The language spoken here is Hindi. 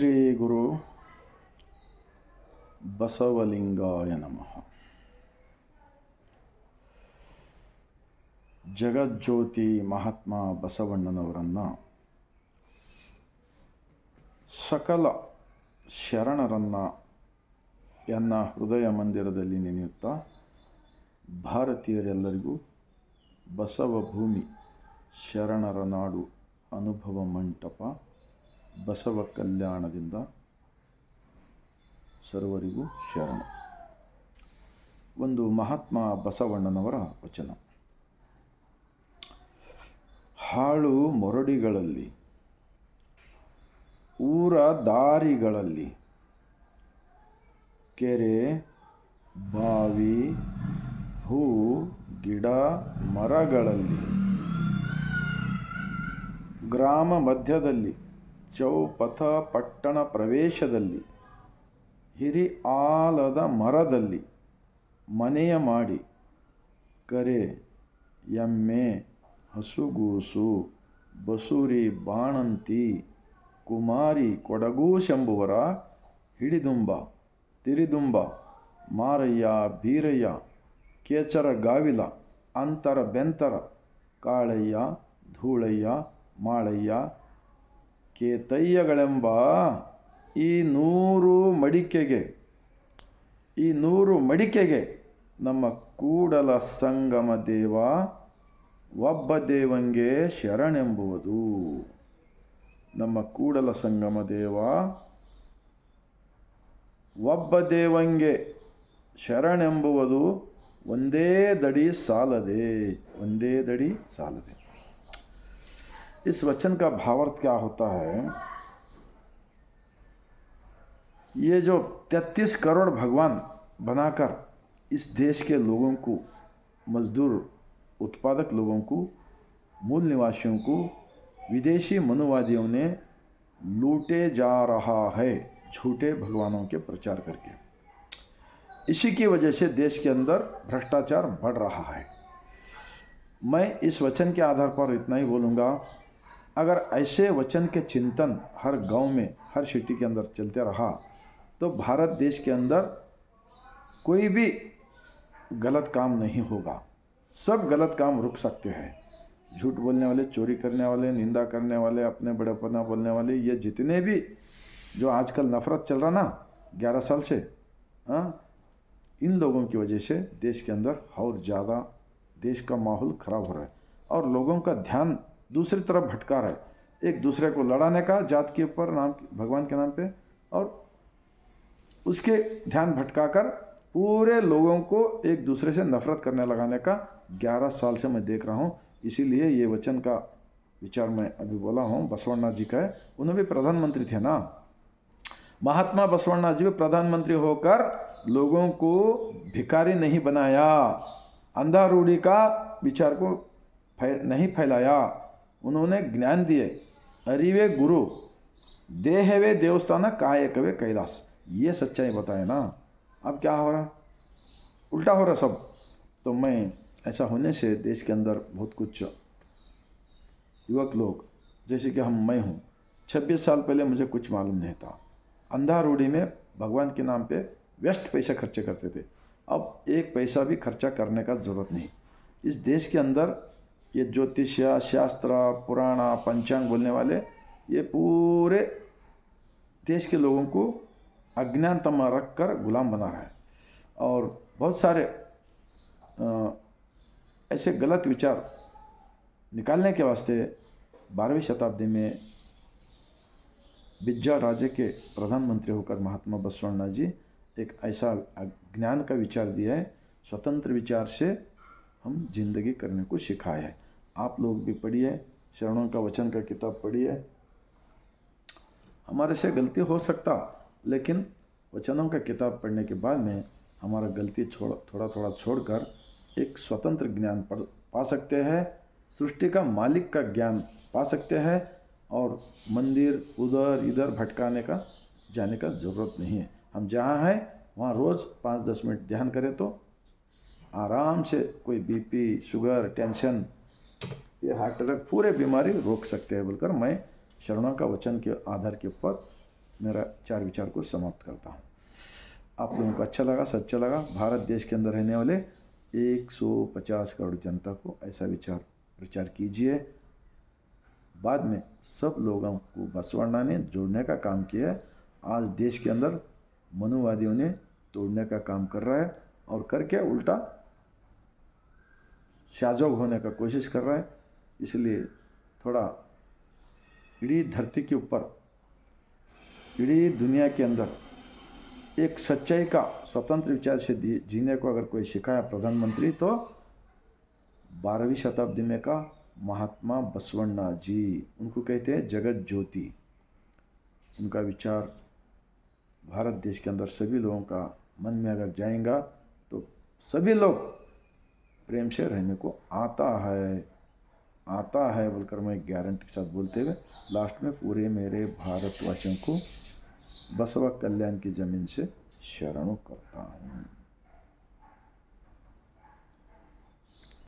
ಶ್ರೀ ಗುರು ಬಸವಲಿಂಗಾಯ ನಮಃ. ಜಗಜ್ಯೋತಿ ಮಹಾತ್ಮ ಬಸವಣ್ಣನವರನ್ನು ಸಕಲ ಶರಣರನ್ನು ಎನ್ನ ಹೃದಯ ಮಂದಿರದಲ್ಲಿ ನೆನೆಯುತ್ತಾ ಭಾರತೀಯರೆಲ್ಲರಿಗೂ ಬಸವ ಭೂಮಿ ಶರಣರ ನಾಡು ಅನುಭವ ಮಂಟಪ ಬಸವ ಕಲ್ಯಾಣದಿಂದ ಸರ್ವರಿಗೂ ಶರಣ. ಒಂದು ಮಹಾತ್ಮ ಬಸವಣ್ಣನವರ ವಚನ. ಹಾಳು ಮೊರಡಿಗಳಲ್ಲಿ, ಊರ ದಾರಿಗಳಲ್ಲಿ, ಕೆರೆ, ಬಾವಿ, ಹೂ, ಗಿಡ, ಮರಗಳಲ್ಲಿ, ಗ್ರಾಮ ಮಧ್ಯದಲ್ಲಿ ಚೌಪಥ ಪಟ್ಟಣ ಪ್ರವೇಶದಲ್ಲಿ, ಹಿರಿ ಆಲದ ಮರದಲ್ಲಿ ಮನೆಯ ಮಾಡಿ, ಕರೆ ಎಮ್ಮೆ, ಹಸುಗೂಸು, ಬಸೂರಿ ಬಾಣಂತಿ, ಕುಮಾರಿ ಕೊಡಗೂಸೆಂಬುವರ ಹಿಡಿದುಂಬ, ತಿರಿದುಂಬ, ಮಾರಯ್ಯ, ಬೀರಯ್ಯ, ಕೇಚರ ಗಾವಿಲ, ಅಂತರ ಬೆಂತರ, ಕಾಳಯ್ಯ, ಧೂಳಯ್ಯ, ಮಾಳಯ್ಯ ಕೇತಯ್ಯಗಳೆಂಬ ಈ ನೂರು ಮಡಿಕೆಗೆ, ಈ ನೂರು ಮಡಿಕೆಗೆ ನಮ್ಮ ಕೂಡಲ ಸಂಗಮ ದೇವ ಒಬ್ಬ ದೇವಂಗೆ ಶರಣೆಂಬುವುದು. ನಮ್ಮ ಕೂಡಲ ಸಂಗಮ ದೇವ ಒಬ್ಬ ದೇವಂಗೆ ಶರಣೆಂಬುವುದು ಒಂದೇ ದಡಿ ಸಾಲದೆ, ಒಂದೇ ದಡಿ ಸಾಲದೆ. इस वचन का भावार्थ क्या होता है? ये जो तैतीस करोड़ भगवान बनाकर इस देश के लोगों को, मजदूर, उत्पादक लोगों को मूल निवासियों को, विदेशी मनुवादियों ने लूटे जा रहा है, झूठे भगवानों के प्रचार करके। इसी की वजह से देश के अंदर भ्रष्टाचार बढ़ रहा है। मैं इस वचन के आधार पर इतना ही बोलूँगा अगर ऐसे वचन के चिंतन हर गाँव में, हर सिटी के अंदर चलते रहा तो भारत देश के अंदर कोई भी गलत काम नहीं होगा। सब गलत काम रुक सकते हैं। झूठ बोलने वाले, चोरी करने वाले, निंदा करने वाले, अपने बड़ेपना बोलने वाले, ये जितने भी जो आजकल नफ़रत चल रहा ना, ग्यारह साल से हाँ इन लोगों की वजह से देश के अंदर और ज़्यादा देश का माहौल ख़राब हो रहा है। और लोगों का ध्यान दूसरी तरफ़ भटका रहा। है एक दूसरे को लड़ाने का, जात के ऊपर, नाम भगवान के नाम पे, और उसके ध्यान भटकाकर पूरे लोगों को एक दूसरे से नफरत करने लगाने का ग्यारह साल से मैं देख रहा हूँ। इसीलिए ये वचन का विचार मैं अभी बोला हूँ। बसवण्णा जी का है। उन्होंने भी प्रधानमंत्री थे ना? महात्मा बसवण्णा जी भी प्रधानमंत्री होकर लोगों को भिखारी नहीं बनाया। अंधा रूढ़ी का विचार को फै, नहीं फैलाया। उन्होंने ज्ञान दिए। अरिवे गुरु, देहवे देवस्थान कायकवे कैलाश ये सच्चाई बताए ना। अब क्या हो रहा? उल्टा हो रहा सब। तो मैं ऐसा होने से देश के अंदर बहुत कुछ युवक लोग, जैसे कि हम, मैं हूँ, छब्बीस साल पहले मुझे कुछ मालूम नहीं था। अंधा रूढ़ी में भगवान के नाम पे व्यस्त पैसे खर्चे करते थे। अब एक पैसा भी खर्चा करने का ज़रूरत नहीं। इस देश के अंदर ये ज्योतिष, शास्त्र पुराना पंचांग बोलने वाले, ये पूरे देश के लोगों को अज्ञानता में रख कर गुलाम बना रहा है। और बहुत सारे ऐसे गलत विचार निकालने के वास्ते बारहवीं शताब्दी में बिज्जा राज्य के प्रधानमंत्री होकर महात्मा बसवण्णा जी एक ऐसा ज्ञान का विचार दिया है, स्वतंत्र विचार से हम ज़िंदगी करने को सिखाए है। आप लोग भी पढ़िए, शरणों का वचन का किताब पढ़िए। हमारे से गलती हो सकता, लेकिन वचनों का किताब पढ़ने के बाद में हमारा गलती छोड़ थोड़ा थोड़ा छोड़कर एक स्वतंत्र ज्ञान पा सकते हैं, सृष्टि का मालिक का ज्ञान पा सकते हैं और मंदिर उधर, इधर भटकाने का, जाने का ज़रूरत नहीं है। हम जहाँ हैं, वहाँ रोज़ पाँच दस मिनट ध्यान करें तो आराम से कोई बीपी शुगर टेंशन ये हार्ट अटैक पूरे बीमारी रोक सकते हैं बोलकर मैं शरणों का वचन के आधार के ऊपर मेरा चार विचार को समाप्त करता हूँ। आप लोगों को अच्छा लगा, सच्चा लगा, भारत देश के अंदर रहने वाले 150 करोड़ जनता को ऐसा विचार, प्रचार कीजिए। बाद में सब लोगों को बसवण्णा ने जोड़ने का काम किया है। आज देश के अंदर मनुवादियों ने तोड़ने का काम कर रहा है और करके उल्टा शाजोग होने का कोशिश कर रहा है, इसलिए थोड़ा इड़ी धरती के ऊपर, इड़ी दुनिया के अंदर एक सच्चाई का स्वतंत्र विचार से जीने को अगर कोई सिखाया प्रधानमंत्री तो बारहवीं शताब्दी में का महात्मा बसवण्णा जी, उनको कहते हैं जगत ज्योति। उनका विचार भारत देश के अंदर सभी लोगों का मन में अगर जाएगा तो सभी लोग प्रेम से रहने को आता है। आता है बोलकर मैं गारंटी के साथ बोलते हुए लास्ट में पूरे मेरे भारतवासियों को बसवा कल्याण की ज़मीन से शरण करता हूँ।